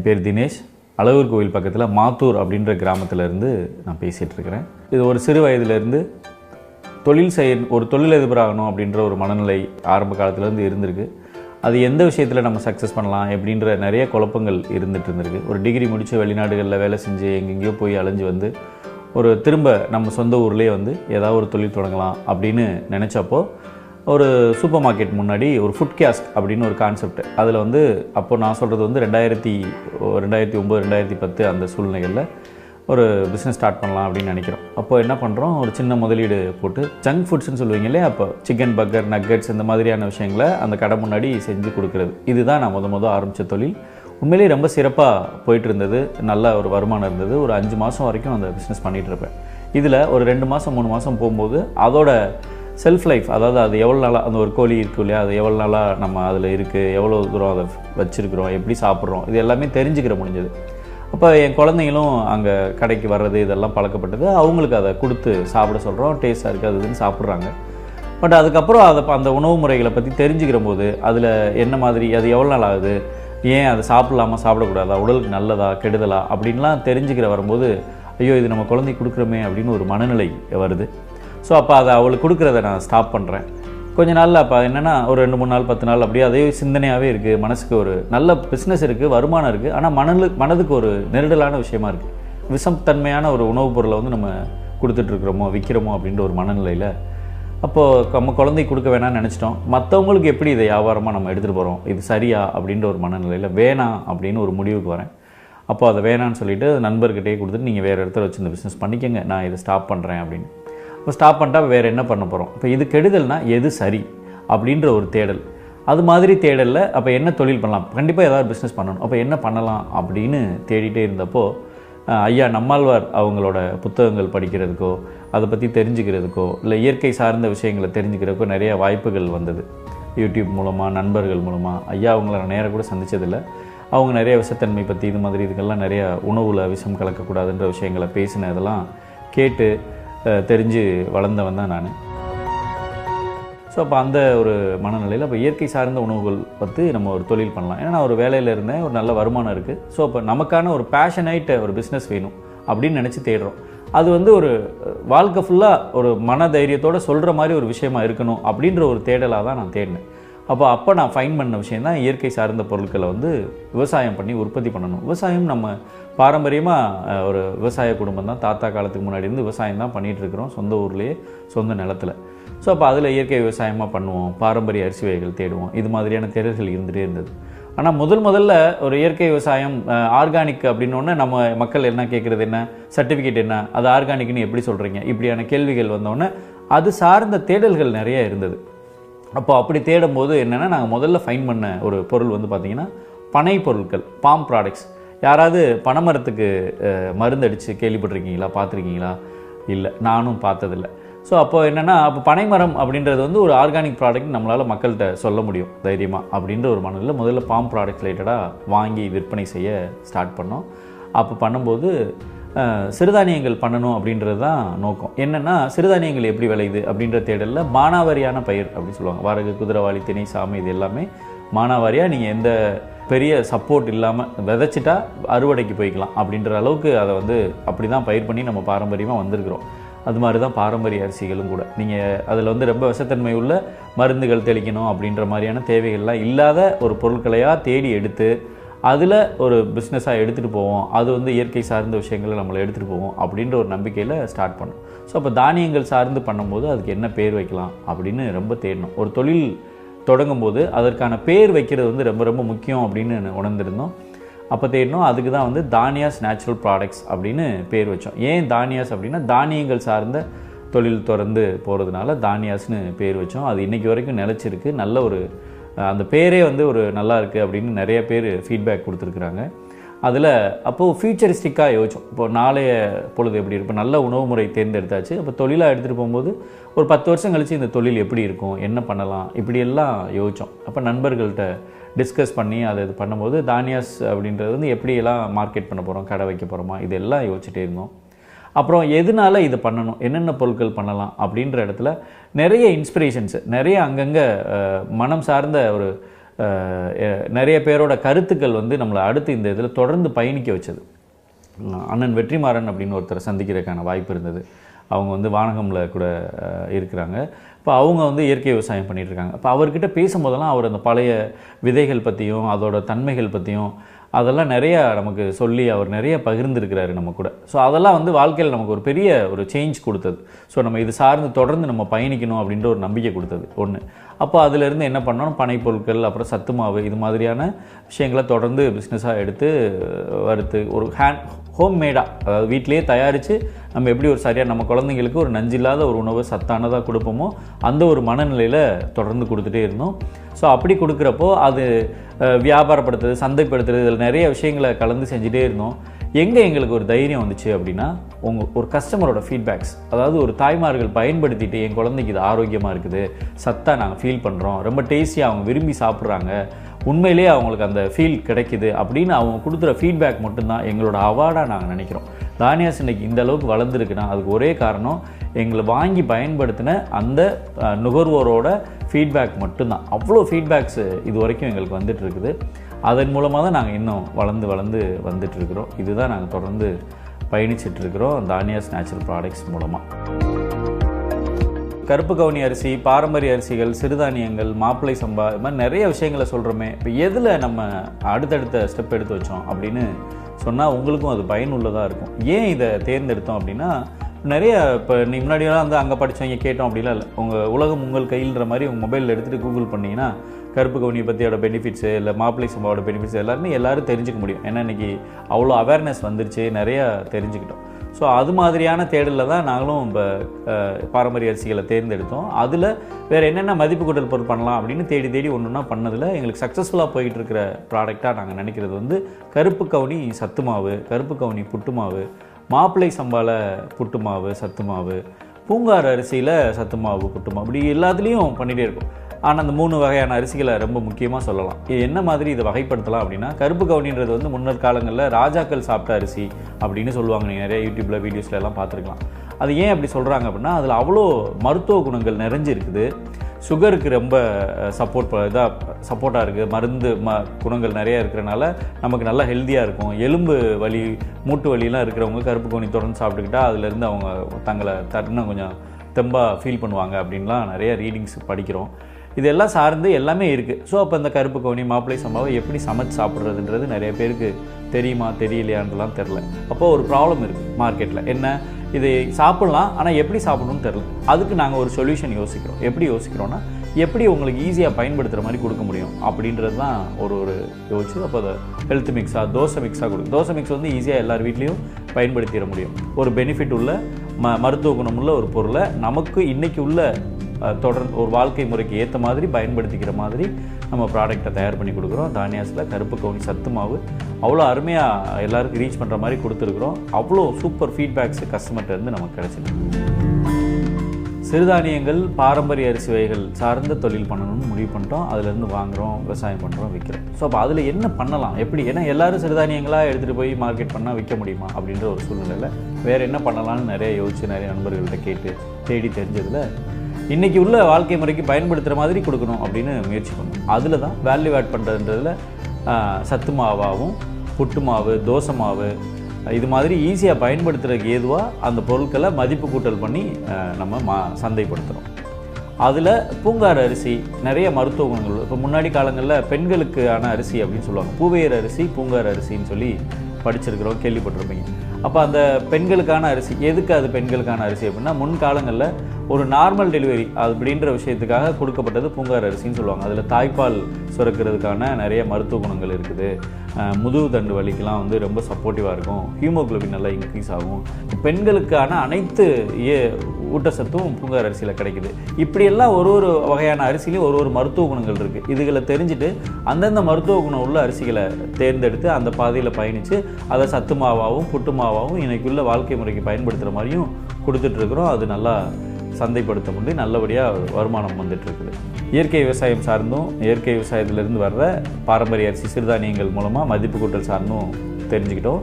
என் பேர் தினேஷ். அழகூர் கோவில் பக்கத்தில் மாத்தூர் அப்படின்ற கிராமத்திலேருந்து நான் பேசிகிட்ருக்கிறேன் இது ஒரு சிறு வயதுலேருந்து தொழில் செய்ய ஒரு தொழிலதிபராகணும் அப்படின்ற ஒரு மனநிலை ஆரம்ப காலத்துலேருந்து இருந்திருக்கு. அது எந்த விஷயத்தில் நம்ம சக்ஸஸ் பண்ணலாம் எப்படின்ற நிறைய குழப்பங்கள் இருந்துகிட்டு இருந்திருக்கு. ஒரு டிகிரி முடித்து வெளிநாடுகளில் வேலை செஞ்சு எங்கெங்கேயோ போய் அலைஞ்சு வந்து ஒரு திரும்ப நம்ம சொந்த ஊர்லேயே வந்து ஏதாவது ஒரு தொழில் தொடங்கலாம் அப்படின்னு நினச்சப்போ ஒரு சூப்பர் மார்க்கெட் முன்னாடி ஒரு ஃபுட் கேஸ்ட் அப்படின்னு ஒரு கான்செப்ட் அதில் வந்து அப்போ நான் சொல்கிறது வந்து ரெண்டாயிரத்தி ரெண்டாயிரத்தி ஒம்பது ரெண்டாயிரத்தி பத்து அந்த சூழ்நிலைகளில் ஒரு பிஸ்னஸ் ஸ்டார்ட் பண்ணலாம் அப்படின்னு நினைக்கிறோம். அப்போ என்ன பண்ணுறோம் ஒரு சின்ன முதலீடு போட்டு ஜங்க் ஃபுட்ஸ்னு சொல்லுவீங்க இல்லையா? அப்போ சிக்கன் பர்கர் நக்கட்ஸ் இந்த மாதிரியான விஷயங்களை அந்த கடை முன்னாடி செஞ்சு கொடுக்குறது. இதுதான் நான் முத முத ஆரம்பித்த தொழில். உண்மையிலேயே ரொம்ப சிறப்பாக போயிட்டு இருந்தது. நல்ல ஒரு வருமானம் இருந்தது. ஒரு அஞ்சு மாதம் வரைக்கும் அந்த பிஸ்னஸ் பண்ணிகிட்டு இருப்பேன். இதில் ஒரு ரெண்டு மாதம் மூணு மாதம் போகும்போது அதோட செல்ஃப் லைஃப் அதாவது அது எவ்வளோ நாளாக அந்த ஒரு கோழி இருக்கு இல்லையா அது எவ்வளோ நாளாக நம்ம அதில் இருக்குது எவ்வளோ தூரம் அதை வச்சுருக்குறோம் எப்படி சாப்பிட்றோம் இது எல்லாமே தெரிஞ்சுக்கிற முடிஞ்சது. அப்போ என் குழந்தைங்களும் அங்கே கடைக்கு வர்றது இதெல்லாம் பழக்கப்பட்டது. அவங்களுக்கு அதை கொடுத்து சாப்பிட சொல்கிறோம் டேஸ்ட்டாக இருக்குது அது இதுன்னு சாப்பிட்றாங்க. பட் அதுக்கப்புறம் அதை ப- அந்த உணவு முறைகளை பற்றி தெரிஞ்சுக்கிற போது அதில் என்ன மாதிரி அது எவ்வளோ நாள் ஆகுது ஏன் அதை சாப்பிடலாமா சாப்பிடக்கூடாதா உடலுக்கு நல்லதா கெடுதலா அப்படின்லாம் தெரிஞ்சுக்கிற வரும்போது ஐயோ இது நம்ம குழந்தைக்கு கொடுக்குறோமே அப்படின்னு ஒரு மனநிலை வருது. ஸோ அப்போ அதை அவளுக்கு கொடுக்குறத நான் ஸ்டாப் பண்ணுறேன் கொஞ்ச நாளில் அப்போ என்னென்னா ஒரு ரெண்டு மூணு நாள் பத்து நாள் அப்படியே அதே சிந்தனையாகவே இருக்குது மனசுக்கு ஒரு நல்ல பிஸ்னஸ் இருக்குது வருமானம் இருக்குது ஆனால் மணலு மனதுக்கு ஒரு நெருடலான விஷயமா இருக்குது விஷம் தன்மையான ஒரு உணவுப் பொருளை வந்து நம்ம கொடுத்துட்ருக்குறோமோ விற்கிறோமோ அப்படின்ற ஒரு மனநிலையில் அப்போது நம்ம குழந்தைக்கு கொடுக்க வேணாம்னு நினச்சிட்டோம். மற்றவங்களுக்கு எப்படி இதை வியாபாரமாக நம்ம எடுத்துகிட்டு போகிறோம் இது சரியா அப்படின்ற ஒரு மனநிலையில் வேணாம் அப்படின்னு ஒரு முடிவுக்கு வரேன். அப்போ அதை வேணான்னு சொல்லிட்டு நண்பர்கிட்டயே கொடுத்துட்டு நீங்கள் வேறு இடத்துல வச்சு இந்த பிஸ்னஸ் பண்ணிக்கோங்க. நான் இதை ஸ்டாப் பண்ணுறேன் அப்படின்னு. இப்போ ஸ்டாப் பண்ணிட்டா வேறு என்ன பண்ண போகிறோம் இப்போ இது கெடுதல்னால் எது சரி அப்படின்ற ஒரு தேடல். அது மாதிரி தேடலில் அப்போ என்ன தொழில் பண்ணலாம்? கண்டிப்பாக ஏதாவது பிஸ்னஸ் பண்ணணும். அப்போ என்ன பண்ணலாம் அப்படின்னு தேடிட்டே இருந்தப்போ ஐயா நம்மாழ்வார் அவங்களோட புத்தகங்கள் படிக்கிறதுக்கோ அதை பற்றி தெரிஞ்சுக்கிறதுக்கோ இல்லை இயற்கை சார்ந்த விஷயங்களை தெரிஞ்சுக்கிறதுக்கோ நிறைய வாய்ப்புகள் வந்தது. யூடியூப் மூலமாக நண்பர்கள் மூலமாக ஐயா அவங்கள நான் நேராக கூட சந்தித்ததில்லை அவங்க நிறைய விஷத்தன்மை பற்றி இது மாதிரி இதுக்கெல்லாம் நிறைய உணவில் விஷம் கலக்கக்கூடாதுன்ற விஷயங்களை பேசினதெல்லாம் கேட்டு தெரிஞ்சு வளர்ந்தவன் தான் நான். ஸோ அப்போ அந்த ஒரு மனநிலையில் அப்போ இயற்கை சார்ந்த உணவுகள் பற்றி நம்ம ஒரு தொழில் பண்ணலாம். ஏன்னா நான் ஒரு வேலையில் இருந்தேன் ஒரு நல்ல வருமானம் இருக்குது ஸோ அப்போ நமக்கான ஒரு பேஷனைட்ட ஒரு பிஸ்னஸ் வேணும் அப்படின்னு நினச்சி தேடுறோம். அது வந்து ஒரு வாழ்க்கை ஃபுல்லாக ஒரு மன தைரியத்தோடு சொல்கிற மாதிரி ஒரு விஷயமா இருக்கணும் அப்படின்ற ஒரு தேடலாக தான் நான் தேடினேன். அப்போ அப்போ நான் ஃபைன் பண்ண விஷயம் தான் இயற்கை சார்ந்த பொருட்களை வந்து விவசாயம் பண்ணி உற்பத்தி பண்ணணும். விவசாயம் நம்ம பாரம்பரியமாக ஒரு விவசாய குடும்பம் தான். தாத்தா காலத்துக்கு முன்னாடி இருந்து விவசாயம் தான் பண்ணிகிட்டு இருக்கிறோம் சொந்த ஊர்லேயே சொந்த நிலத்தில். ஸோ அப்போ அதில் இயற்கை விவசாயமாக பண்ணுவோம் பாரம்பரிய அரிசி வகைகள் தேடுவோம். இது மாதிரியான தேடல்கள் இருந்துகிட்டே இருந்தது. ஆனால் முதல் முதல்ல ஒரு இயற்கை விவசாயம் ஆர்கானிக் அப்படின்னோடனே நம்ம மக்கள் என்ன கேட்குறது என்ன? சர்டிஃபிகேட் என்ன? அது ஆர்கானிக்னு எப்படி சொல்கிறீங்க இப்படியான கேள்விகள் வந்தோடனே அது சார்ந்த தேடல்கள் நிறைய இருந்தது. அப்போ அப்படி தேடும்போது என்னென்னா நாங்கள் முதல்ல ஃபைன் பண்ண ஒரு பொருள் வந்து பார்த்திங்கன்னா பனை பொருட்கள் பாம் ப்ராடக்ட்ஸ் யாராவது பனைமரத்துக்கு அஹ், மருந்து அடித்து கேள்விப்பட்டிருக்கீங்களா? பார்த்துருக்கீங்களா இல்லை நானும் பார்த்ததில்ல. ஸோ அப்போ என்னென்னா அப்போ பனைமரம் அப்படின்றது வந்து ஒரு ஆர்கானிக் ப்ராடக்ட் நம்மளால் மக்கள்கிட்ட சொல்ல முடியும் தைரியமாக அப்படின்ற ஒரு மனதில் முதல்ல பாம் ப்ராடக்ட் ரிலேட்டடாக வாங்கி விற்பனை செய்ய ஸ்டார்ட் பண்ணோம். அப்போ பண்ணும்போது சிறுதானியங்கள் பண்ணணும் அப்படின்றது தான் நோக்கம். என்னென்னா சிறுதானியங்கள் எப்படி விளையுது அப்படின்ற தேடலில் மானாவாரியான பயிர் அப்படின்னு சொல்லுவாங்க. வரகு குதிரவாளி திணை சாமி இது எல்லாமே மானாவாரியாக நீங்கள் எந்த பெரிய சப்போர்ட் இல்லாமல் விதைச்சிட்டா அறுவடைக்கு போய்க்கலாம் அப்படின்ற அளவுக்கு அதை வந்து அப்படி தான் பயிர் பண்ணி நம்ம பாரம்பரியமாக வந்திருக்கிறோம். அது மாதிரி தான் பாரம்பரிய அரிசிகளும் கூட. நீங்கள் அதில் வந்து ரொம்ப விஷத்தன்மை உள்ள மருந்துகள் தெளிக்கணும் அப்படின்ற மாதிரியான தேவைகள்லாம் இல்லாத ஒரு பொருட்களையாக தேடி எடுத்து அதில் ஒரு பிஸ்னஸாக எடுத்துகிட்டு போவோம். அது வந்து இயற்கை சார்ந்த விஷயங்களை நம்மளை எடுத்துகிட்டு போவோம் அப்படின்ற ஒரு நம்பிக்கையில் ஸ்டார்ட் பண்ணோம். ஸோ அப்போ தானியங்கள் சார்ந்து பண்ணும்போது அதுக்கு என்ன பேர் வைக்கலாம் அப்படின்னு ரொம்ப தேடணும். ஒரு தொழில் தொடங்கும்போது அதற்கான பேர் வைக்கிறது வந்து ரொம்ப ரொம்ப முக்கியம் அப்படின்னு உணர்ந்திருந்தோம். அப்போ தேடினோம் அதுக்கு தான் வந்து தானியாஸ் நேச்சுரல் ப்ராடக்ட்ஸ் அப்படின்னு பேர் வச்சோம். ஏன் தானியாஸ் அப்படின்னா தானியங்கள் சார்ந்த தொழில் தொடர்ந்து போகிறதுனால தானியாஸ்னு பேர் வச்சோம். அது இன்றைக்கி வரைக்கும் நிலச்சிருக்கு. நல்ல ஒரு அந்த பேரே வந்து ஒரு நல்லா இருக்குது அப்படின்னு நிறைய பேர் ஃபீட்பேக் கொடுத்துருக்குறாங்க. அதில் அப்போது ஃபியூச்சரிஸ்டிக்காக யோசிச்சோம். இப்போ நாளைய பொழுது எப்படி இருக்கும்? நல்ல உணவு முறை தேர்ந்தெடுத்தாச்சு. அப்போ தொழிலாக எடுத்துகிட்டு போகும்போது ஒரு பத்து வருஷம் கழித்து இந்த தொழில் எப்படி இருக்கும்? என்ன பண்ணலாம்? இப்படியெல்லாம் யோசித்தோம் அப்போ நண்பர்கள்ட்ட டிஸ்கஸ் பண்ணி அதை இது பண்ணும்போது தானியாஸ் அப்படின்றது வந்து எப்படியெல்லாம் மார்க்கெட் பண்ண போகிறோம் கடை வைக்க போகிறோமா இதெல்லாம் யோசிச்சுட்டே இருந்தோம். அப்புறம் எதனால இதை பண்ணணும்? என்னென்ன பொருட்கள் பண்ணலாம்? அப்படின்ற இடத்துல நிறைய இன்ஸ்பிரேஷன்ஸ் நிறைய அங்கங்கே மனம் சார்ந்த ஒரு நிறைய பேரோட கருத்துக்கள் வந்து நம்மளை அடுத்து இந்த இதில் தொடர்ந்து பயணிக்க வச்சது. அண்ணன் வெற்றிமாறன் அப்படின்னு ஒருத்தரை சந்திக்கிறதுக்கான வாய்ப்பு இருந்தது. அவங்க வந்து வானகமில் கூட இருக்கிறாங்க. இப்போ அவங்க வந்து இயற்கை விவசாயம் பண்ணிகிட்ருக்காங்க இப்போ அவர்கிட்ட பேசும்போதெல்லாம் அவர் அந்த பழைய விதைகள் பற்றியும் அதோட தன்மைகள் பற்றியும் அதெல்லாம் நிறையா நமக்கு சொல்லி அவர் நிறைய பகிர்ந்துருக்கிறாரு நம்ம கூட. ஸோ அதெல்லாம் வந்து வாழ்க்கையில் நமக்கு ஒரு பெரிய ஒரு சேஞ்ச் கொடுத்தது. ஸோ நம்ம இது சார்ந்து தொடர்ந்து நம்ம பயணிக்கணும் அப்படின்ற ஒரு நம்பிக்கை கொடுத்தது. ஒன்று அப்போ அதிலேருந்து என்ன பண்ணணும்? பனைப்பொருட்கள் அப்புறம் சத்து மாவு இது மாதிரியான விஷயங்களை தொடர்ந்து பிஸ்னஸாக எடுத்து வறுத்து ஒரு ஹேண்ட் ஹோம் மேடாக அதாவது வீட்டிலேயே தயாரித்து நம்ம எப்படி ஒரு சரியாக நம்ம குழந்தைங்களுக்கு ஒரு நஞ்சில்லாத ஒரு உணவு சத்தானதாக கொடுப்போமோ அந்த ஒரு மனநிலையில் தொடர்ந்து கொடுத்துட்டே இருந்தோம். ஸோ அப்படி கொடுக்குறப்போ அது வியாபாரப்படுத்துறது சந்தைப்படுத்துறது இதில் நிறைய விஷயங்களை கலந்து செஞ்சுட்டே இருந்தோம். எங்கே எங்களுக்கு ஒரு தைரியம் வந்துச்சு அப்படின்னா உங்கள் ஒரு கஸ்டமரோட ஃபீட்பேக்ஸ் அதாவது ஒரு தாய்மார்கள் பயன்படுத்திட்டு என் குழந்தைக்கு இது ஆரோக்கியமாக இருக்குது சத்தாக நாங்கள் ஃபீல் பண்ணுறோம் ரொம்ப டேஸ்டியாக அவங்க விரும்பி சாப்பிட்றாங்க உண்மையிலேயே அவங்களுக்கு அந்த ஃபீல் கிடைக்குது அப்படின்னு அவங்க கொடுக்குற ஃபீட்பேக் மட்டும்தான் எங்களோட அவார்டாக நாங்கள் நினைக்கிறோம். தானியாஸ் இன்னைக்கு இந்த அளவுக்கு வளர்ந்துருக்குன்னா அதுக்கு ஒரே காரணம் எங்களை வாங்கி பயன்படுத்தின அந்த நுகர்வோரோட ஃபீட்பேக் மட்டும்தான். அவ்வளோ ஃபீட்பேக்ஸ் இது வரைக்கும் எங்களுக்கு வந்துட்டு இருக்குது. அதன் மூலமாக தான் நாங்கள் இன்னும் வளர்ந்து வளர்ந்து வந்துட்டுருக்கிறோம். இதுதான் நாங்கள் தொடர்ந்து பயணிச்சிட்ருக்கிறோம் தானியாஸ் நேச்சுரல் ப்ராடக்ட்ஸ் மூலமாக கருப்பு கவுனி அரிசி பாரம்பரிய அரிசிகள் சிறுதானியங்கள் மாப்பிள்ளை சம்பா இது மாதிரி நிறைய விஷயங்களை சொல்கிறோமே இப்போ எதில் நம்ம அடுத்தடுத்த ஸ்டெப் எடுத்து வச்சோம் அப்படின்னு சொன்னால் உங்களுக்கும் அது பயனுள்ளதாக இருக்கும். ஏன் இதை தேர்ந்தெடுத்தோம் அப்படின்னா நிறைய இப்போ நீ முன்னாடியெல்லாம் வந்து அங்கே படித்தவங்க கேட்டோம் அப்படிலாம் இல்லை. உங்கள் உலகம் உங்கள் கையில்ன்ற மாதிரி உங்கள் மொபைலில் எடுத்துகிட்டு கூகுள் பண்ணிங்கன்னா கருப்பு கவுனியை பற்றியோட பெனிஃபிட்ஸு இல்லை மாப்பிள்ளை சம்பாவோட பெனிஃபிட்ஸ் எல்லாருமே எல்லாரும் தெரிஞ்சுக்க முடியும். ஏன்னா இன்றைக்கி அவ்வளோ அவேர்னஸ் வந்துருச்சு நிறையா தெரிஞ்சுக்கிட்டோம். ஸோ அது மாதிரியான தேடலில் தான் நாங்களும் இப்போ பாரம்பரிய அரிசிகளை தேர்ந்தெடுத்தோம். அதில் வேறு என்னென்ன மதிப்பு கூட்டல் பொருள் பண்ணலாம் அப்படின்னு தேடி தேடி ஒன்று ஒன்றா பண்ணதில் எங்களுக்கு சக்ஸஸ்ஃபுல்லாக போயிட்டு இருக்கிற ப்ராடக்டாக நாங்கள் நினைக்கிறது வந்து கருப்பு கவுனி சத்து மாவு கருப்பு கவுனி புட்டு மாவு மாப்பிள்ளை சம்பால புட்டு மாவு சத்து மாவு பூங்கார் அரிசியில் சத்து மாவு புட்டு இப்படி எல்லாத்துலேயும் பண்ணிகிட்டே இருக்கும். ஆனால் அந்த மூணு வகையான அரிசிகளை ரொம்ப முக்கியமாக சொல்லலாம். இது என்ன மாதிரி இதை வகைப்படுத்தலாம் அப்படின்னா கருப்பு கவுனின்றது வந்து முன்னர் காலங்களில் ராஜாக்கள் சாப்பிட்ட அரிசி அப்படின்னு சொல்லுவாங்க. நீங்கள் நிறைய யூடியூப்பில் வீடியோஸ்ல எல்லாம் பார்த்துருக்கலாம். அது ஏன் அப்படி சொல்கிறாங்க அப்படின்னா அதில் அவ்வளோ மருத்துவ குணங்கள் நிறைஞ்சிருக்குது. சுகருக்கு ரொம்ப சப்போர்ட் இதாக சப்போர்ட்டாக இருக்குது மருந்து ம குணங்கள் நிறையா இருக்கிறனால நமக்கு நல்லா ஹெல்த்தியாக இருக்கும். எலும்பு வலி மூட்டு வலிலாம் இருக்கிறவங்க கருப்பு கோணி தொடர்ந்து சாப்பிட்டுக்கிட்டா அதுலேருந்து அவங்க தங்களை தருணம் கொஞ்சம் தெம்பாக ஃபீல் பண்ணுவாங்க அப்படின்லாம் நிறைய ரீடிங்ஸ் படிக்கிறோம். இதெல்லாம் சார்ந்து எல்லாமே இருக்குது ஸோ அப்போ இந்த கருப்பு கவுனி மாப்பிள்ளை சம்பாவை எப்படி சமைச்சு சாப்பிட்றதுன்றது நிறைய பேருக்கு தெரியுமா தெரியலையான்றலாம் தெரில. அப்போது ஒரு ப்ராப்ளம் இருக்குது மார்க்கெட்டில் என்ன? இதை சாப்பிட்லாம் ஆனால் எப்படி சாப்பிடணும்னு தெரில அதுக்கு நாங்கள் ஒரு சொல்யூஷன் யோசிக்கிறோம். எப்படி யோசிக்கிறோன்னா எப்படி உங்களுக்கு ஈஸியாக பயன்படுத்துகிற மாதிரி கொடுக்க முடியும் அப்படின்றது தான் ஒரு ஒரு யோசிச்சு அப்போ அதை ஹெல்த் மிக்ஸாக தோசை மிக்ஸாக கொடுக்கும் தோசை மிக்ஸ் வந்து ஈஸியாக எல்லார் வீட்லேயும் பயன்படுத்திட முடியும். ஒரு பெனிஃபிட் உள்ள ம மருத்துவ குணமுள்ள ஒரு பொருளை நமக்கு இன்றைக்கி உள்ள தொடர்ந்து ஒரு வாழ்க்கை முறைக்கு ஏற்ற மாதிரி பயன்படுத்திக்கிற மாதிரி நம்ம ப்ராடக்ட்டை தயார் பண்ணி கொடுக்குறோம். தானியாஸில் கருப்பு கவுனி சத்து மாவு. அவ்வளோ அருமையாக எல்லாருக்கும் ரீச் பண்ணுற மாதிரி கொடுத்துருக்குறோம். அவ்வளோ சூப்பர் ஃபீட்பேக்ஸ் கஸ்டமர்கிட்டருந்து நமக்கு கிடச்சிருக்கு. சிறுதானியங்கள் பாரம்பரிய அரிசி வகைகள் சார்ந்த தொழில் பண்ணணும்னு முடிவு பண்ணிட்டோம். அதுலேருந்து வாங்குகிறோம் விவசாயம் பண்ணுறோம் விற்கிறோம் ஸோ அப்போ அதில் என்ன பண்ணலாம்? எப்படி? ஏன்னா எல்லாரும் சிறுதானியங்களாக எடுத்துகிட்டு போய் மார்க்கெட் பண்ணால் விற்க முடியுமா? அப்படின்ற ஒரு சூழ்நிலையில் வேறு என்ன பண்ணலாம்னு நிறைய யோசிச்சு நிறைய நண்பர்கள்ட்ட கேட்டு தேடி தெரிஞ்சதில் இன்றைக்கி உள்ள வாழ்க்கை முறைக்கு பயன்படுத்துகிற மாதிரி கொடுக்கணும் அப்படின்னு முயற்சி பண்ணணும் அதில் தான் வேல்யூ ஆட் பண்ணுறதுன்றதில் சத்து மாவாகவும் புட்டு மாவு தோசை மாவு இது மாதிரி ஈஸியாக பயன்படுத்துகிறதுக்கு ஏதுவாக அந்த பொருட்களை மதிப்பு கூட்டல் பண்ணி நம்ம மா சந்தைப்படுத்துகிறோம் அதில் பூங்கார் அரிசி நிறைய மருத்துவ குணங்கள் இப்போ முன்னாடி காலங்களில் பெண்களுக்கான அரிசி அப்படின்னு சொல்லுவாங்க. பூவையர் அரிசி பூங்கார் அரிசின்னு சொல்லி படிச்சிருக்கிறோம் கேள்விப்பட்டிருப்பீங்க. அப்போ அந்த பெண்களுக்கான அரிசி எதுக்கு அது பெண்களுக்கான அரிசி அப்படின்னா முன்காலங்களில் ஒரு நார்மல் டெலிவரி அது அப்படின்ற விஷயத்துக்காக கொடுக்கப்பட்டது பூங்கார் அரிசின்னு சொல்லுவாங்க. அதில் தாய்ப்பால் சுரக்கிறதுக்கான நிறைய மருத்துவ குணங்கள் இருக்குது. முதுகு தண்டு வலிக்கெலாம் வந்து ரொம்ப சப்போர்ட்டிவாக இருக்கும். ஹீமோகுளோபின் நல்லா இன்க்ரீஸ் ஆகும். பெண்களுக்கான அனைத்து ஏ- ஊட்டச்சத்தும் பூங்கார் அரிசியில் கிடைக்குது. இப்படியெல்லாம் ஒரு ஒரு வகையான அரிசிலையும் ஒரு ஒரு மருத்துவ குணங்கள் இருக்குது இதுகளை தெரிஞ்சுட்டு அந்தந்த மருத்துவ குணம் உள்ள அரிசிகளை தேர்ந்தெடுத்து அந்த பாதையில் பயணித்து அதை சத்து மாவாகவும் புட்டு மாவாகவும் இன்றைக்குள்ள வாழ்க்கை முறைக்கு பயன்படுத்துகிற மாதிரியும் கொடுத்துட்ருக்குறோம் அது நல்லா சந்தைப்படுத்த முடியும் நல்லபடியாக வருமானம் வந்துட்டுருக்குது. இயற்கை விவசாயம் சார்ந்தும் இயற்கை விவசாயத்திலிருந்து வர்ற பாரம்பரிய அரிசி சிறுதானியங்கள் மூலமாக மதிப்பு கூட்டல் சார்ந்தும் தெரிஞ்சுக்கிட்டோம்.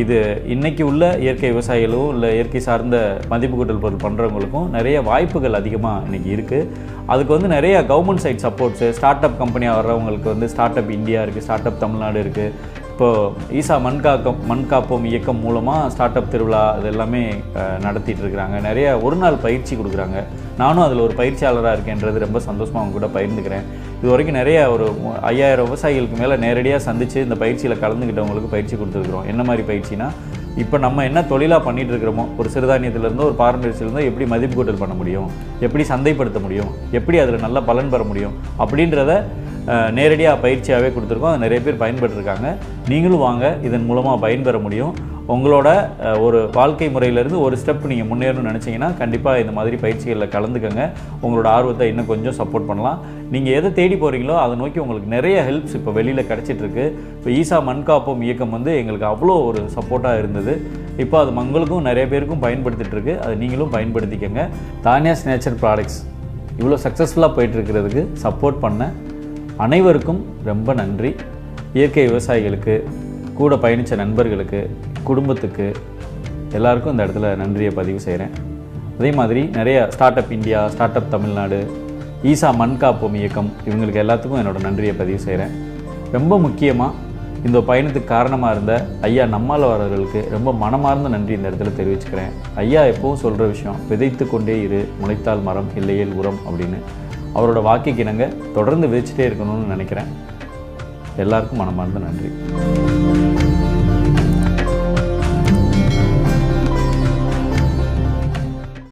இது இன்றைக்கி உள்ள இயற்கை விவசாயிகளும் இல்லை இயற்கை சார்ந்த மதிப்பு கூட்டல் பொருள் பண்ணுறவங்களுக்கும் நிறைய வாய்ப்புகள் அதிகமாக இன்னைக்கு இருக்குது அதுக்கு வந்து நிறைய government side supports start up கம்பெனியாக வர்றவங்களுக்கு வந்து ஸ்டார்ட் அப் இந்தியா இருக்குது ஸ்டார்ட் அப் தமிழ்நாடு இருக்குது இப்போது ஈசா மண் காக்கம் மண் காப்போம் இயக்கம் மூலமாக ஸ்டார்ட் அப் திருவிழா அது எல்லாமே நடத்திட்டு இருக்கிறாங்க. நிறைய ஒரு நாள் பயிற்சி கொடுக்குறாங்க. நானும் அதில் ஒரு பயிற்சியாளராக இருக்கேன்றது ரொம்ப சந்தோஷமாக அவங்க கூட பகிர்ந்துக்கிறேன். இது வரைக்கும் நிறைய ஒரு ஐயாயிரம் விவசாயிகளுக்கு மேலே நேரடியாக சந்தித்து இந்த பயிற்சியில் கலந்துக்கிட்டவங்களுக்கு பயிற்சி கொடுத்துருக்குறோம். என்ன மாதிரி பயிற்சினா இப்போ நம்ம என்ன தொழிலாக பண்ணிகிட்டு இருக்கிறோமோ ஒரு சிறுதானியத்திலேருந்து ஒரு பாரம்பரியத்திலேருந்து எப்படி மதிப்பு கூட்டல் பண்ண முடியும்? எப்படி சந்தைப்படுத்த முடியும்? எப்படி அதில் நல்ல பலன் பெற முடியும்? அப்படின்றத நேரடியாக பயிற்சியாகவே கொடுத்துருக்கோம். அது நிறைய பேர் பயன்பெற்றிருக்காங்க. நீங்களும் வாங்க. இதன் மூலமாக பயன்பெற முடியும். உங்களோட ஒரு வாழ்க்கை முறையிலேருந்து ஒரு ஸ்டெப் நீங்கள் முன்னேறணும்னு நினச்சிங்கன்னா கண்டிப்பாக இந்த மாதிரி பயிற்சிகளில் கலந்துக்கங்க. உங்களோட ஆர்வத்தை இன்னும் கொஞ்சம் சப்போர்ட் பண்ணலாம். நீங்கள் எதை தேடி போகிறீங்களோ அதை நோக்கி உங்களுக்கு நிறைய ஹெல்ப்ஸ் இப்போ வெளியில் கிடச்சிட்ருக்கு. இப்போ ஈசா மண்காப்போம் இயக்கம் வந்து எங்களுக்கு அவ்வளோ ஒரு சப்போர்ட்டாக இருந்தது. இப்போ அது மங்களுக்கும் நிறைய பேருக்கும் பயன்படுத்திகிட்ருக்கு அதை நீங்களும் பயன்படுத்திக்கங்க. தானியாஸ் நேச்சர் ப்ராடக்ட்ஸ் இவ்வளோ சக்ஸஸ்ஃபுல்லாக போயிட்டுருக்கிறதுக்கு சப்போர்ட் பண்ண அனைவருக்கும் ரொம்ப நன்றி. இயற்கை விவசாயிகளுக்கு கூட பயணித்த நண்பர்களுக்கு குடும்பத்துக்கு எல்லாருக்கும் இந்த இடத்துல நன்றியை பதிவு செய்கிறேன் அதே மாதிரி நிறைய startup India startup Tamil Nadu Isha மண் காப்போம் இயக்கம் இவங்களுக்கு எல்லாத்துக்கும் என்னோடய நன்றியை பதிவு செய்கிறேன் ரொம்ப முக்கியமாக இந்த பயணத்துக்கு காரணமாக இருந்த ஐயா நம்மாழ்வாரர்களுக்கு ரொம்ப மனமார்ந்த நன்றி இந்த இடத்துல தெரிவிச்சுக்கிறேன். ஐயா எப்பவும் சொல்கிற விஷயம் விதைத்து கொண்டே இரு முளைத்தால் மரம் இல்லையேல் உரம் அப்படின்னு. அவரோட வாக்கிக்கு இணங்க தொடர்ந்து விதைச்சிட்டே இருக்கணும்னு நினைக்கிறேன். எல்லாருக்கும் மனமார்ந்த நன்றி.